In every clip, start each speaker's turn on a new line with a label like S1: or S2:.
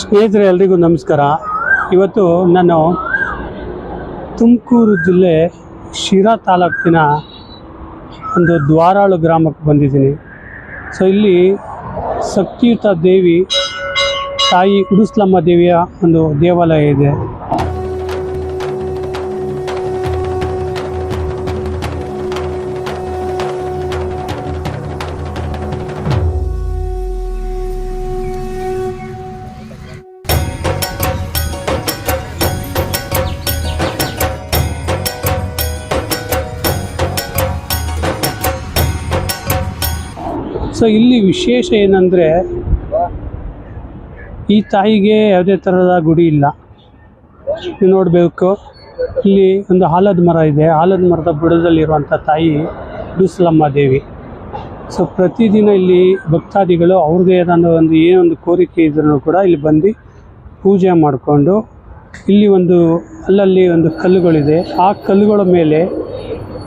S1: ಸ್ನೇಹಿತರೆ, ಎಲ್ರಿಗೂ ನಮಸ್ಕಾರ. ಇವತ್ತು ನಾನು ತುಮಕೂರು ಜಿಲ್ಲೆ ಶಿರಾ ತಾಲೂಕಿನ ಒಂದು ದ್ವಾರಾಳು ಗ್ರಾಮಕ್ಕೆ ಬಂದಿದ್ದೀನಿ. ಸೊ ಇಲ್ಲಿ ಶಕ್ತಿಯುತ ದೇವಿ ತಾಯಿ ಉಡುಸ್ಲಮ್ಮ ದೇವಿಯ ಒಂದು ದೇವಾಲಯ ಇದೆ. ಸೊ ಇಲ್ಲಿ ವಿಶೇಷ ಏನಂದರೆ, ಈ ತಾಯಿಗೆ ಯಾವುದೇ ಥರದ ಗುಡಿ ಇಲ್ಲ. ನೋಡಬೇಕು, ಇಲ್ಲಿ ಒಂದು ಆಲದ ಮರ ಇದೆ. ಆಲದ ಮರದ ಬುಡದಲ್ಲಿರುವಂಥ ತಾಯಿ ಡುಸ್ಲಮ್ಮ ದೇವಿ. ಸೊ ಪ್ರತಿದಿನ ಇಲ್ಲಿ ಭಕ್ತಾದಿಗಳು ಅವ್ರದೇ ಆದ ಒಂದು ಏನೊಂದು ಕೋರಿಕೆ ಇದ್ರೂ ಕೂಡ ಇಲ್ಲಿ ಬಂದು ಪೂಜೆ ಮಾಡಿಕೊಂಡು, ಇಲ್ಲಿ ಒಂದು ಅಲ್ಲಲ್ಲಿ ಒಂದು ಕಲ್ಲುಗಳಿದೆ. ಆ ಕಲ್ಲುಗಳ ಮೇಲೆ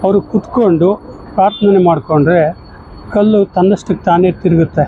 S1: ಅವರು ಕುತ್ಕೊಂಡು ಪ್ರಾರ್ಥನೆ ಮಾಡಿಕೊಂಡ್ರೆ ಕಲ್ಲು ತನ್ನಷ್ಟಕ್ಕೆ ತಾನೇ ತಿರುಗುತ್ತೆ.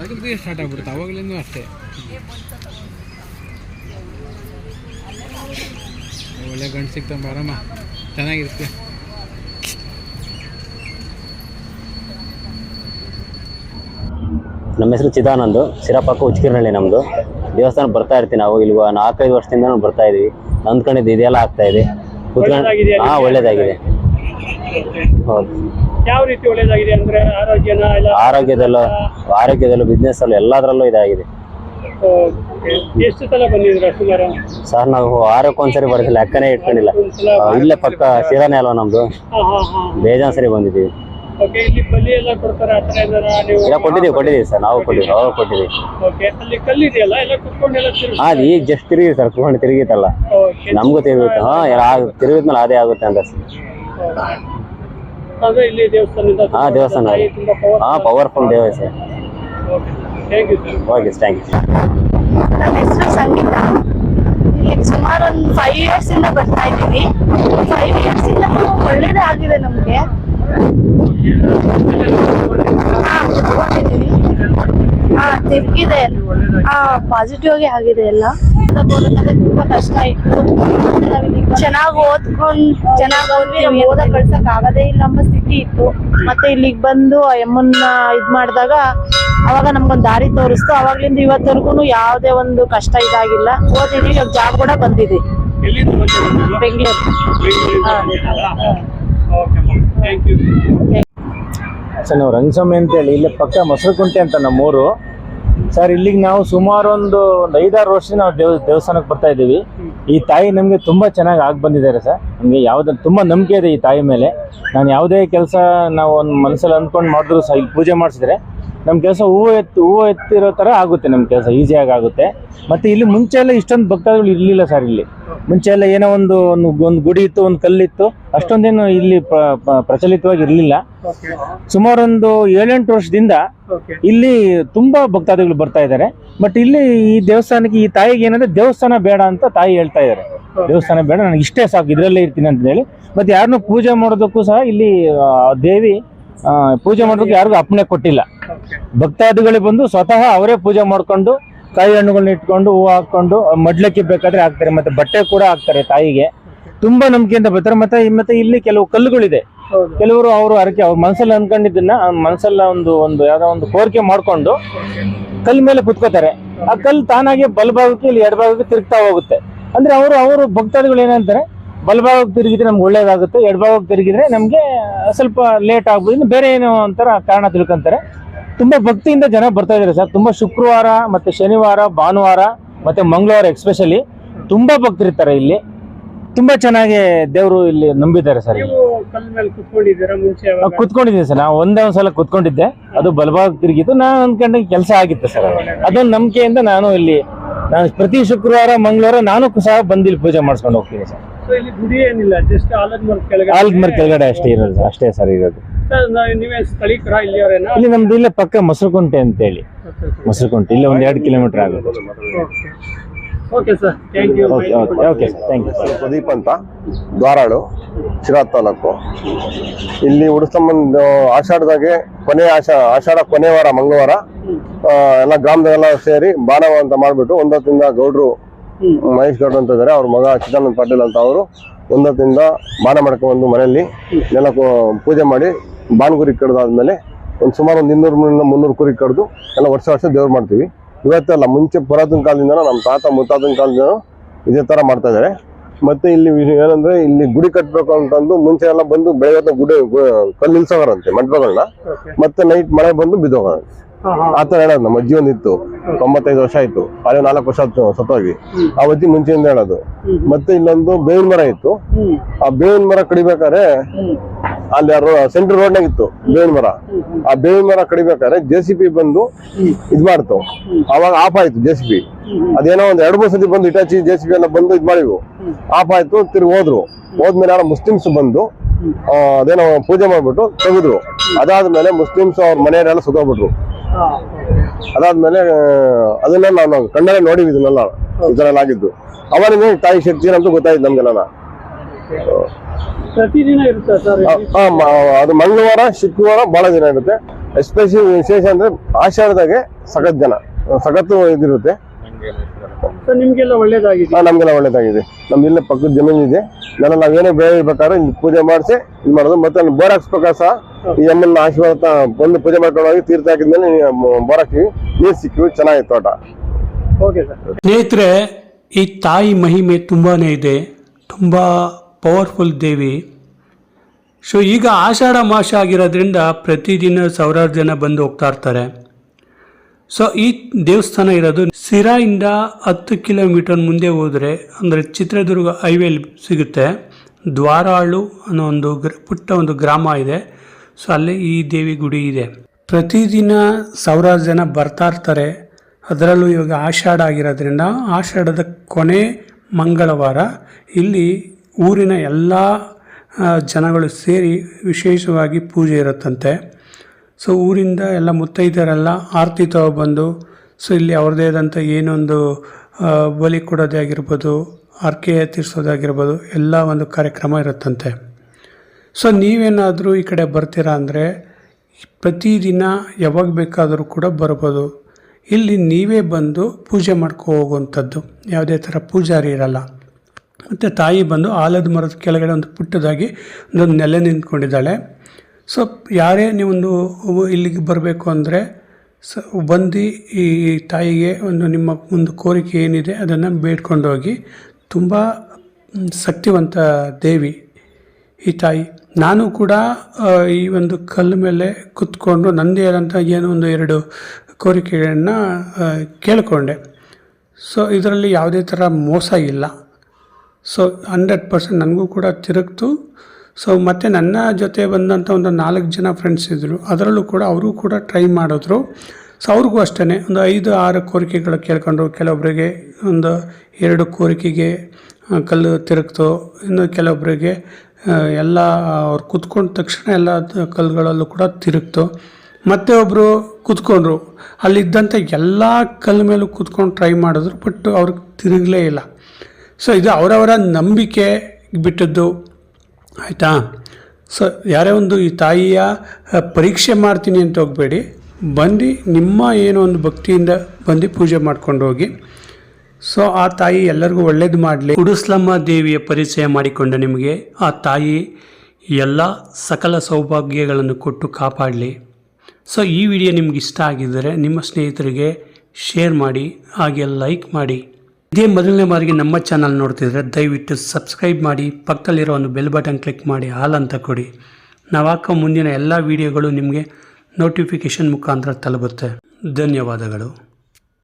S2: ಹುಡುಗಿಗೆ ಸ್ಟಾರ್ಟ್ ಆಗ್ಬಿಡುತ್ತೆ ಅವಾಗಲಿಂದ ಅಷ್ಟೇ ಒಳ್ಳೆ ಗಂಡು ಸಿಕ್ತ ಬಾರಮ್ಮ ಚೆನ್ನಾಗಿರುತ್ತೆ
S3: ನಮ್ಮ ಹೆಸರು ಚಿದಾನಂದ್. ಸಿರಾಪಾಕ ಉಚ್ಕಿರ್ನಳ್ಳಿ ನಮ್ಮದು ದೇವಸ್ಥಾನ ಬರ್ತಾ ಇರ್ತೀನಿ ನಾವು. ಇಲ್ಲಿ ನಾಲ್ಕೈದು ವರ್ಷದಿಂದ ಬರ್ತಾ ಇದೀವಿ. ಅಂದ್ಕೊಂಡಿದ್ದು ಇದೆಲ್ಲ ಆಗ್ತಾ ಇದೆ. ಕುತ್ಕೊಂಡು
S1: ಹಾಂ
S3: ಹಾ ಒಳ್ಳೇದಾಗಿದೆ. ಹೌದು.
S1: ಯಾವ ರೀತಿ ಒಳ್ಳೇದಾಗಿದೆ ಅಂದ್ರೆ ಆರೋಗ್ಯನ
S3: ಆರೋಗ್ಯದಲ್ಲೂ ಆರೋಗ್ಯದಲ್ಲೂ ಬಿಸ್ನೆಸ್ ಅಲ್ಲೂ ಎಲ್ಲದರಲ್ಲೂ ಇದಾಗಿದೆ.
S1: ಓಕೆ. ಎಷ್ಟು ಸಲ ಬಂದಿದ್ರ ಸುಮಾರು?
S3: ಸರ್ ನಾವು ಆರೋಗ್ಯ ಒಂದ್ಸರಿ ಬರ್ತಿಲ್ಲ ಲೆಕ್ಕನೇ ಇಟ್ಕೊಂಡಿಲ್ಲ. ಆ, ಇಲ್ಲೇ ಪಕ್ಕ ಶಿರಾನೇ ಅಲ್ವಾ ನಮ್ದು?
S1: ಹಾ ಹಾ ಹಾ.
S3: ಬೇಜಾನ್ ಸರಿ ಬಂದಿದ್ದೀವಿ.
S1: ಓಕೆ ಇಲ್ಲಿ ಬಲಿ ಎಲ್ಲ ಕೊಡ್ತಾರೆ ಆ ಥರ ಏನಾರ ನೀವು
S3: ಇಲ್ಲ ಕೊಟ್ಟಿದ್ದೀವಿ ಕೊಟ್ಟಿದ್ದೀವಿ ಸರ್ ನಾವು ಕೊಟ್ಟಿದ್ದೀವಿ ಅವಾಗ ಕೊಟ್ಟಿದ್ದೀವಿ.
S1: ಓಕೆ ಅಲ್ಲಿ ಕಲ್ಲಿದೆಯಲ್ಲ ಎಲ್ಲ ಕುತ್ಕೊಂಡೆಲ್ಲ ತಿರುಗಿ
S3: ಅದು ಈಗ ಜಸ್ಟ್ ತಿರುಗಿ ಸರ್ ಕುತ್ಕೊಂಡು ತಿರುಗಿತ್ತಲ್ಲ
S1: ಓಕೆ
S3: ನಮಗೂ ತಿರುಗುತ್ತೆ ಹಾ ತಿರುಗಿದ್ಮೇಲೆ ಅದೇ ಆಗುತ್ತೆ ಅಂತ
S1: ಅಂದ್ರೆ ಇಲ್ಲಿ ದೇವಸ್ಥಾನದಿಂದ
S3: ಹಾ ದೇವಸ್ಥಾನ
S1: ತಾಯಿ ತುಂಬಾ ಪವರ್
S3: ಹಾ ಪವರ್ಫುಲ್ ದೇವಸ್ಥಾನ
S1: okay thank you sir
S3: okay thank you
S4: ನನ್ನ ಹೆಸರು ಸಂಗೀತ. ಇಲ್ಲಿಗೆ ಸುಮಾರು ಒಂದು ಫೈವ್ ಇಯರ್ಸ್ ಇಂದ ಬರ್ತಾ ಇದ್ದೀವಿ. ಫೈವ್ ಇಯರ್ಸ್ ಇಂದ ಒಳ್ಳೇದೇ ಆಗಿದೆ ನಮ್ಗೆ. ಹಾ, ತಿರುಗಿದೆ ಹಾ ಪಾಸಿಟಿವ್ ಆಗಿ ಆಗಿದೆ ಎಲ್ಲ. ತುಂಬಾ ಕಷ್ಟ ಇತ್ತು ಚೆನ್ನಾಗಿ ಓದ್ಕೊಂಡ್ ಚೆನ್ನಾಗಿ ಓದ ಕಳ್ಸಕ್ ಆಗದೇ ಇಲ್ಲ ಅಂಬ ಸ್ಥಿತಿ ಇತ್ತು. ಮತ್ತೆ ಇಲ್ಲಿಗೆ ಬಂದು ಎಮ್ಮನ್ನ ಇದ್ ಮಾಡಿದಾಗ ಅವಾಗ ನಮ್ಗೊಂದ್ ದಾರಿ ತೋರಿಸ್ತು. ಅವಾಗ್ಲಿಂದ ಇವತ್ತವರೆಗೂ ಯಾವುದೇ ಒಂದು ಕಷ್ಟ ಇದಾಗಿಲ್ಲ. ಓದಿದೀವಿ ಇವಾಗ ಜಾಬ್ ಕೂಡ ಬಂದಿದೆ. ಬೆಂಗಳೂರು.
S5: ಸರ್, ನಾವು ರಂಗಸ್ವಾಮಿ ಅಂತೇಳಿ, ಇಲ್ಲಿ ಪಕ್ಕ ಮೊಸರುಕುಂಟೆ ಅಂತ ನಮ್ಮೂರು. ಸರ್, ಇಲ್ಲಿಗೆ ನಾವು ಸುಮಾರು ಒಂದು ಒಂದು ಐದಾರು ವರ್ಷ ನಾವು ದೇವ ದೇವಸ್ಥಾನಕ್ಕೆ ಬರ್ತಾ ಇದ್ದೀವಿ. ಈ ತಾಯಿ ನಮಗೆ ತುಂಬ ಚೆನ್ನಾಗಿ ಆಗಿ ಬಂದಿದ್ದಾರೆ ಸರ್. ನಮಗೆ ಯಾವುದೇ, ತುಂಬ ನಂಬಿಕೆ ಇದೆ ಈ ತಾಯಿ ಮೇಲೆ. ನಾನು ಯಾವುದೇ ಕೆಲಸ ನಾವು ಒಂದು ಮನಸ್ಸಲ್ಲಿ ಅಂದ್ಕೊಂಡು ಮಾಡಿದ್ರು ಸಹ ಇಲ್ಲಿ ಪೂಜೆ ಮಾಡಿಸಿದ್ರೆ ನಮ್ಮ ಕೆಲಸ ಹೂವು ಎತ್ತಿ, ಹೂವು ಎತ್ತಿರೋ ಥರ ಆಗುತ್ತೆ ನಮ್ಮ ಕೆಲಸ, ಈಸಿಯಾಗಿ ಆಗುತ್ತೆ. ಮತ್ತು ಇಲ್ಲಿ ಮುಂಚೆ ಎಲ್ಲ ಇಷ್ಟೊಂದು ಭಕ್ತಾದಿಗಳು ಇರಲಿಲ್ಲ ಸರ್ ಇಲ್ಲಿ. ಮುಂಚೆ ಎಲ್ಲ ಏನೋ ಒಂದು ಒಂದು ಒಂದು ಗುಡಿ ಇತ್ತು ಒಂದು ಕಲ್ಲಿತ್ತು. ಅಷ್ಟೊಂದೇನು ಇಲ್ಲಿ ಪ್ರ- ಪ್ರ- ಪ್ರಚಲಿತವಾಗಿ ಇರಲಿಲ್ಲ.
S1: ಸುಮಾರೊಂದು
S5: ಸುಮಾರು ಒಂದು ಏಳೆಂಟು ವರ್ಷದಿಂದ ಇಲ್ಲಿ ತುಂಬಾ ಭಕ್ತಾದಿಗಳು ಬರ್ತಾ ಇದ್ದಾರೆ. ಬಟ್ ಇಲ್ಲಿ ಈ ದೇವಸ್ಥಾನಕ್ಕೆ ಈ ತಾಯಿಗೆ ಏನಂದ್ರೆ ದೇವಸ್ಥಾನ ಬೇಡ ಅಂತ ತಾಯಿ ಹೇಳ್ತಾ ಇದ್ದಾರೆ. ದೇವಸ್ಥಾನ ಬೇಡ ನನಗೆ ಇಷ್ಟೇ ಸಾಕು ಇದರಲ್ಲೇ ಇರ್ತೀನಿ ಅಂತ ಹೇಳಿ. ಮತ್ತೆ ಯಾರನ್ನೂ ಪೂಜೆ ಮಾಡೋದಕ್ಕೂ ಸಹ ಇಲ್ಲಿ ದೇವಿ ಪೂಜೆ ಮಾಡೋದಕ್ಕೆ ಯಾರಿಗೂ ಅಪ್ಪಣೆ ಕೊಟ್ಟಿಲ್ಲ. ಭಕ್ತಾದಿಗಳೇ ಬಂದು ಸ್ವತಃ ಅವರೇ ಪೂಜೆ ಮಾಡ್ಕೊಂಡು ಕಾಯಿ ಹಣ್ಣುಗಳನ್ನ ಇಟ್ಕೊಂಡು ಹೂವು ಹಾಕೊಂಡು ಮಡ್ಲಕ್ಕೆ ಬೇಕಾದ್ರೆ ಹಾಕ್ತಾರೆ. ಮತ್ತೆ ಬಟ್ಟೆ ಕೂಡ ಹಾಕ್ತಾರೆ ತಾಯಿಗೆ. ತುಂಬಾ ನಂಬಿಕೆಯಿಂದ ಬರ್ತಾರೆ. ಮತ್ತೆ ಮತ್ತೆ ಇಲ್ಲಿ ಕೆಲವು ಕಲ್ಲುಗಳಿದೆ. ಕೆಲವರು ಅವರು ಹರಕೆ ಅವ್ರ ಮನಸ್ಸಲ್ಲಿ ಅನ್ಕೊಂಡಿದ್ದನ್ನ ಮನಸ್ಸಲ್ಲ ಒಂದು ಒಂದು ಯಾವ್ದೋ ಒಂದು ಕೋರಿಕೆ ಮಾಡ್ಕೊಂಡು ಕಲ್ ಮೇಲೆ ಕುತ್ಕೋತಾರೆ. ಆ ಕಲ್ಲು ತಾನಾಗೆ ಬಲಭಾಗಕ್ಕೆ ಇಲ್ಲಿ ಎಡಭಾಗಕ್ಕೆ ತಿರುಗ್ತಾ ಹೋಗುತ್ತೆ. ಅಂದ್ರೆ ಅವರು ಅವರು ಭಕ್ತಾದಿಗಳು ಏನಂತಾರೆ ಬಲಭಾಗಕ್ಕೆ ತಿರುಗಿದ್ರೆ ನಮ್ಗೆ ಒಳ್ಳೇದಾಗುತ್ತೆ ಎಡಭಾಗಕ್ಕೆ ತಿರುಗಿದ್ರೆ ನಮ್ಗೆ ಸ್ವಲ್ಪ ಲೇಟ್ ಆಗ್ಬೋದು. ಬೇರೆ ಏನೋ ಒಂಥರ ಕಾರಣ ತಿಳ್ಕೊಂತಾರೆ. ತುಂಬಾ ಭಕ್ತಿಯಿಂದ ಜನ ಬರ್ತಾ ಇದಾರೆ ಸರ್. ತುಂಬಾ ಶುಕ್ರವಾರ ಮತ್ತೆ ಶನಿವಾರ ಭಾನುವಾರ ಮತ್ತೆ ಮಂಗಳವಾರ ಎಕ್ಸ್ಪೆಷಲಿ ತುಂಬಾ ಭಕ್ತರಿರ್ತಾರೆ ಇಲ್ಲಿ. ತುಂಬಾ ಚೆನ್ನಾಗಿ ದೇವರು ಇಲ್ಲಿ ನಂಬಿದ್ದಾರೆ ಸರ್? ಕುತ್ಕೊಂಡಿದ್ದೀನಿ ಸರ್. ನಾವು ಒಂದೇ ಒಂದ್ಸಲ ಕುತ್ಕೊಂಡಿದ್ದೆ. ಅದು ಬಲಭಾಗ ತಿರುಗಿದ್ದು ನಾನು ಅನ್ಕೊಂಡೆ ಕೆಲಸ ಆಗಿತ್ತು ಸರ್. ಅದೊಂದು ನಂಬಿಕೆಯಿಂದ ನಾನು ಇಲ್ಲಿ ನಾನು ಪ್ರತಿ ಶುಕ್ರವಾರ ಮಂಗಳವಾರ ನಾನು ಸಹ ಬಂದು ಇಲ್ಲಿ ಪೂಜೆ ಮಾಡಿಸ್ಕೊಂಡು ಹೋಗ್ತೀನಿ ಸರ್.
S1: ಸೊ ಇಲ್ಲಿ ಗುಡಿ ಏನಿಲ್ಲ ಜಸ್ಟ್ ಆಲದ
S5: ಮರ ಕೆಳಗಡೆ ಅಷ್ಟೇ ಇರೋದು ಅಷ್ಟೇ ಸರ್ ಇರೋದು.
S1: ನೀವೇ ಸ್ಥಳೀಕರ ಇಲ್ಲಿಯವರೇನಾ?
S5: ಇಲ್ಲಿ ನಮ್ದು ಇಲ್ಲೇ ಪಕ್ಕ ಮೊಸರುಕುಂಟೆ ಅಂತೇಳಿ. ಮೊಸರುಕುಂಟೆ ಇಲ್ಲೇ ಒಂದು ಎರಡು ಕಿಲೋಮೀಟರ್ ಆಗುತ್ತೆ.
S1: Okay sir thank you
S5: okay okay okay sir thank you sir
S6: Pradeep ಅಂತ. ದ್ವಾರಾಳು ಶಿರಾ ತಾಲೂಕು. ಇಲ್ಲಿ ಉಡಿಸ್ಕೊಂಬಂದು ಆಷಾಢದಾಗೆ ಕೊನೆ ಆಷಾ ಆಷಾಢ ಕೊನೆ ವಾರ ಮಂಗಳವಾರ ಎಲ್ಲ ಗ್ರಾಮದೆಲ್ಲ ಸೇರಿ ಬಾಣವ ಅಂತ ಮಾಡಿಬಿಟ್ಟು ಒಂದತ್ತಿಂದ ಗೌಡ್ರು ಮಹೇಶ್ ಗೌಡ್ರು ಅಂತ ಇದ್ದಾರೆ ಅವ್ರ ಮಗ ಚಿದಾನಂದ ಪಾಟೀಲ್ ಅಂತ ಅವರು ಒಂದತ್ತಿಂದ ಬಾಣ ಮಾಡ್ಕೊಂಡು ಮನೆಯಲ್ಲಿ ಎಲ್ಲ ಪೂಜೆ ಮಾಡಿ ಬಾಣಗುರಿ ಕಡ್ದಾದ್ಮೇಲೆ ಒಂದು ಸುಮಾರು ಒಂದು ಇನ್ನೂರಿಂದ ಮುನ್ನೂರು ಕುರಿ ಕಡ್ದು ಎಲ್ಲ ವರ್ಷ ವರ್ಷ ದೇವ್ರು ಮಾಡ್ತೀವಿ. ಇವತ್ತಲ್ಲ ಮುಂಚೆ ಪುರಾತನ ಕಾಲದಿಂದ ನಮ್ಮ ತಾತ ಮುತ್ತಾತನ ಕಾಲದಿಂದ ಇದೇ ತರ ಮಾಡ್ತಾ ಇದ್ದಾರೆ ಮತ್ತೆ ಇಲ್ಲಿ ಏನಂದ್ರೆ ಇಲ್ಲಿ ಗುಡಿ ಕಟ್ಟಬೇಕು ಅಂತಂದು ಮುಂಚೆ ಎಲ್ಲ ಬಂದು ಬೆಳಗ್ಗೆ ಗುಡಿ ಕಲ್ಲು ನಿಲ್ಸೋಗಾರಂತೆ ಮಂಟಪಗಳನ್ನ ಮತ್ತೆ ನೈಟ್ ಮಳೆ ಬಂದು ಬಿದ್ದೋಗೋದು ಆ ತರ ಹೇಳೋದು ನಮ್ಮ ಅಜ್ಜಿ ಒಂದಿತ್ತು ತೊಂಬತ್ತೈದು ವರ್ಷ ಆಯ್ತು. ಅಲ್ಲಿ ನಾಲ್ಕು ವರ್ಷ ಆಯ್ತು ಸತ್ತೋಗಿ. ಆ ಅಜ್ಜಿ ಮುಂಚೆಯಿಂದ ಹೇಳೋದು. ಮತ್ತೆ ಇಲ್ಲೊಂದು ಬೇವಿನ ಮರ ಇತ್ತು. ಆ ಬೇವಿನ ಮರ ಕಡಿಬೇಕಾದ್ರೆ ಅಲ್ಲಿ ಸೆಂಟ್ರಲ್ ರೋಡ್ ಇತ್ತು ಬೇವಿನ ಮರ. ಆ ಬೇವಿನ ಮರ ಕಡಿಬೇಕಾದ್ರೆ ಜೆ ಸಿ ಪಿ ಬಂದು ಇದ್ ಮಾಡ್ತು. ಅವಾಗ ಆಫ್ ಆಯ್ತು ಜೆ ಸಿ ಪಿ ಅದೇನೋ ಒಂದ್ ಎರಡು ಮೂರು ಸತಿ ಬಂದು ಇಟಾಚಿ ಜೆ ಸಿ ಪಿ ಎಲ್ಲ ಬಂದು ಇದ್ ಮಾಡಿವು ಆಫ್ ಆಯ್ತು ತಿರ್ಗಿ ಹೋದ್ರು. ಹೋದ್ಮೇಲೆ ಯಾರೋ ಮುಸ್ಲಿಮ್ಸ್ ಬಂದು ಅದೇನೋ ಪೂಜೆ ಮಾಡ್ಬಿಟ್ಟು ತೆಗೆದ್ರು. ಅದಾದ್ಮೇಲೆ ಮುಸ್ಲಿಮ್ಸ್ ಅವ್ರ ಮನೆಯವರೆಲ್ಲ ಸುತ್ತೋಗ್ಬಿಟ್ರು ಅದಾದ್ಮೇಲೆ ಅದನ್ನ ನಾನು ಕಣ್ಣಲ್ಲೇ ನೋಡಿವಿ ಇದನ್ನೆಲ್ಲ ಇದನ್ನೆಲ್ಲ ಆಗಿದ್ದು. ಅವನಿಗೆ ತಾಯಿ ಶಕ್ತಿ ಅಂತ ಗೊತ್ತಾಯ್ತು ನಮ್ಗೆಲ್ಲ
S1: ಪ್ರತಿದಿನ ಇರುತ್ತೆ ಸರ್?
S6: ಆ, ಆ, ಅದು ಮಂಗಳವಾರ ಶುಕ್ರವಾರ ಬಹಳ ದಿನ ಇರುತ್ತೆ. ಎಸ್ಪೆಷಲಿ ವಿಶೇಷ ಅಂದ್ರೆ ಆಷಾಢದಾಗೆ ಸಖತ್ ಜನ. ಸಖತ್ತು ಇದಿರುತ್ತೆ.
S1: ಸೊ ನಿಮ್ಗೆಲ್ಲ ಒಳ್ಳೇದಾಗಿದೆ.
S6: ಆ, ನಮ್ಗೆಲ್ಲ ಒಳ್ಳೇದಾಗಿದೆ. ನಮ್ದು ಇಲ್ಲೇ ಪಕ್ಕದ ಜಮೀನು ಇದೆ. ನಾನು ನಾವೇನೇ ಬೆಳಿಬೇಕಾದ್ರೆ ಇಲ್ಲಿ ಪೂಜೆ ಮಾಡಿಸಿ ಇದು ಮಾಡೋದು. ಮತ್ತೆ ಅಲ್ಲಿ ಬೋರ್ ಹಾಕ್ಸ್ಬೇಕಾದ್ರೆ ಸಹ ಈ ಎಮ್ಮನ್ನ ಆಶೀರ್ವಾದ ತ- ಬಂದು ಪೂಜೆ ಮಾಡ್ಕೊಂಡು ಹೋಗಿ ತೀರ್ಥ ಹಾಕಿದ್ಮೇಲೆ ಬೋರ್ ಹಾಕ್ತೀವಿ. ನೀರು ಸಿಕ್ಕಿವಿ ಚೆನ್ನಾಗಿತ್ತು ತೋಟ.
S1: Okay sir.
S7: ಸ್ನೇಹಿತರೆ ಈ ತಾಯಿ ಮಹಿಮೆ ತುಂಬಾ ಇದೆ. ತುಂಬ ಪವರ್ಫುಲ್ ದೇವಿ. ಸೊ ಈಗ ಆಷಾಢ ಮಾಸ ಆಗಿರೋದ್ರಿಂದ ಪ್ರತಿದಿನ ಸಾವಿರಾರು ಜನ ಬಂದು ಹೋಗ್ತಾ ಇರ್ತಾರೆ. ಸೊ ಈ ದೇವಸ್ಥಾನ ಇರೋದು ಸಿರಾಯಿಂದ ಹತ್ತು ಕಿಲೋಮೀಟರ್ ಮುಂದೆ ಹೋದರೆ ಅಂದರೆ ಚಿತ್ರದುರ್ಗ ಹೈವೇಲಿ ಸಿಗುತ್ತೆ. ದ್ವಾರಾಳು ಅನ್ನೋ ಒಂದು ಗ್ರ, ಪುಟ್ಟ ಒಂದು ಗ್ರಾಮ ಇದೆ. ಸೊ ಅಲ್ಲಿ ಈ ದೇವಿ ಗುಡಿ ಇದೆ. ಪ್ರತಿದಿನ ಸಾವಿರಾರು ಜನ ಬರ್ತಾ ಇರ್ತಾರೆ. ಅದರಲ್ಲೂ ಇವಾಗ ಆಷಾಢ ಆಗಿರೋದ್ರಿಂದ ಆಷಾಢದ ಕೊನೆ ಮಂಗಳವಾರ ಇಲ್ಲಿ ಊರಿನ ಎಲ್ಲ ಜನಗಳು ಸೇರಿ ವಿಶೇಷವಾಗಿ ಪೂಜೆ ಇರುತ್ತಂತೆ. ಸೊ ಊರಿಂದ ಎಲ್ಲ ಮುತ್ತೈದರೆಲ್ಲ ಆರತಿ ತಗೊಬಂದು ಸೊ ಇಲ್ಲಿ ಅವ್ರದ್ದೇ ಆದಂಥ ಏನೊಂದು ಬಲಿ ಕೊಡೋದೇ ಆಗಿರ್ಬೋದು, ಆರ್ಕೆ ತೀರ್ಸೋದಾಗಿರ್ಬೋದು ಎಲ್ಲ ಒಂದು ಕಾರ್ಯಕ್ರಮ ಇರುತ್ತಂತೆ. ಸೊ ನೀವೇನಾದರೂ ಈ ಕಡೆ ಬರ್ತೀರಾ ಅಂದರೆ, ಪ್ರತಿದಿನ ಯಾವಾಗ ಬೇಕಾದರೂ ಕೂಡ ಬರ್ಬೋದು. ಇಲ್ಲಿ ನೀವೇ ಬಂದು ಪೂಜೆ ಮಾಡ್ಕೊ ಹೋಗುವಂಥದ್ದು. ಯಾವುದೇ ಥರ ಪೂಜಾರಿ ಇರಲ್ಲ. ಮತ್ತು ತಾಯಿ ಬಂದು ಆಲದ ಮರದ ಕೆಳಗಡೆ ಒಂದು ಪುಟ್ಟದಾಗಿ ಒಂದು ನೆಲೆ ನಿಂತ್ಕೊಂಡಿದ್ದಾಳೆ. ಸೊ ಯಾರೇ ನೀವೊಂದು ಇಲ್ಲಿಗೆ ಬರಬೇಕು ಅಂದರೆ, ಸ, ಬಂದು ಈ ತಾಯಿಗೆ ಒಂದು ನಿಮ್ಮ ಒಂದು ಕೋರಿಕೆ ಏನಿದೆ, ಅದನ್ನು ಬೇಡ್ಕೊಂಡೋಗಿ, ತುಂಬ ಶಕ್ತಿವಂತ ದೇವಿ ಈ ತಾಯಿ. ನಾನು ಕೂಡ ಈ ಒಂದು ಕಲ್ಲು ಮೇಲೆ ಕುತ್ಕೊಂಡು ನನ್ನದೇ ಆದಂಥ ಏನೋ ಒಂದು ಎರಡು ಕೋರಿಕೆಗಳನ್ನು ಕೇಳಿಕೊಂಡೆ. ಸೊ ಇದರಲ್ಲಿ ಯಾವುದೇ ಥರ ಮೋಸ ಇಲ್ಲ. ಸೊ ಹಂಡ್ರೆಡ್ ಪರ್ಸೆಂಟ್ ನನಗೂ ಕೂಡ ತಿರುಗ್ತು. ಸೊ ಮತ್ತು ನನ್ನ ಜೊತೆ ಬಂದಂಥ ಒಂದು ನಾಲ್ಕು ಜನ ಫ್ರೆಂಡ್ಸ್ ಇದ್ದರು ಅದರಲ್ಲೂ ಕೂಡ ಅವರು ಕೂಡ ಟ್ರೈ ಮಾಡಿದ್ರು. ಸೊ ಅವ್ರಿಗೂ ಅಷ್ಟೇ ಒಂದು ಐದು, ಆರು ಕೋರಿಕೆಗಳು ಕೇಳ್ಕೊಂಡ್ರು ಕೆಲವೊಬ್ಬರಿಗೆ ಒಂದು ಎರಡು ಕೋರಿಕೆಗೆ ಕಲ್ಲು ತಿರುಗ್ತು. ಇನ್ನು ಕೆಲವೊಬ್ಬರಿಗೆ ಎಲ್ಲ ಅವ್ರು ಕುತ್ಕೊಂಡ ತಕ್ಷಣ ಎಲ್ಲ ಕಲ್ಲುಗಳಲ್ಲೂ ಕೂಡ ತಿರುಗ್ತು. ಮತ್ತೆ ಒಬ್ಬರು ಕೂತ್ಕೊಂಡ್ರು. ಅಲ್ಲಿದ್ದಂಥ ಎಲ್ಲ ಕಲ್ಲು ಮೇಲೂ ಕೂತ್ಕೊಂಡು ಟ್ರೈ ಮಾಡಿದ್ರು ಬಟ್ ಅವ್ರಿಗೆ ತಿರುಗಲೇ ಇಲ್ಲ. ಸೊ ಇದು ಅವರವರ ನಂಬಿಕೆ ಬಿಟ್ಟದ್ದು. ಆಯಿತಾ? ಸೊ, ಯಾರೇ ಒಂದು ಈ ತಾಯಿಯ ಪರೀಕ್ಷೆ ಮಾಡ್ತೀನಿ ಅಂತ ಹೋಗಬೇಡಿ. ಬಂದು ನಿಮ್ಮ ಏನೋ ಒಂದು ಭಕ್ತಿಯಿಂದ ಬಂದು ಪೂಜೆ ಮಾಡ್ಕೊಂಡು ಹೋಗಿ. ಸೊ, ಆ ತಾಯಿ ಎಲ್ಲರಿಗೂ ಒಳ್ಳೇದು ಮಾಡಲಿ. ಉಡುಸ್ಲಮ್ಮ ದೇವಿಯ ಪರಿಚಯ ಮಾಡಿಕೊಂಡ ನಿಮಗೆ ಆ ತಾಯಿ ಎಲ್ಲ ಸಕಲ ಸೌಭಾಗ್ಯಗಳನ್ನು ಕೊಟ್ಟು ಕಾಪಾಡಲಿ. ಸೊ, ಈ ವಿಡಿಯೋ ನಿಮ್ಗೆ ಇಷ್ಟ ಆಗಿದ್ದರೆ ನಿಮ್ಮ ಸ್ನೇಹಿತರಿಗೆ ಶೇರ್ ಮಾಡಿ, ಹಾಗೆ ಲೈಕ್ ಮಾಡಿ. ಇದೇ ಮೊದಲನೇ ಬಾರಿಗೆ ನಮ್ಮ ಚಾನಲ್ ನೋಡ್ತಿದ್ರೆ ದಯವಿಟ್ಟು ಸಬ್ಸ್ಕ್ರೈಬ್ ಮಾಡಿ, ಪಕ್ಕದಲ್ಲಿರೋ ಒಂದು ಬೆಲ್ ಬಟನ್ ಕ್ಲಿಕ್ ಮಾಡಿ ಹಾಲ್ ಅಂತ ಕೊಡಿ. ನಾವು ಹಾಕೋ ಮುಂದಿನ ಎಲ್ಲ ವಿಡಿಯೋಗಳು ನಿಮಗೆ ನೋಟಿಫಿಕೇಷನ್ ಮುಖಾಂತರ ತಲುಪುತ್ತೆ. ಧನ್ಯವಾದಗಳು.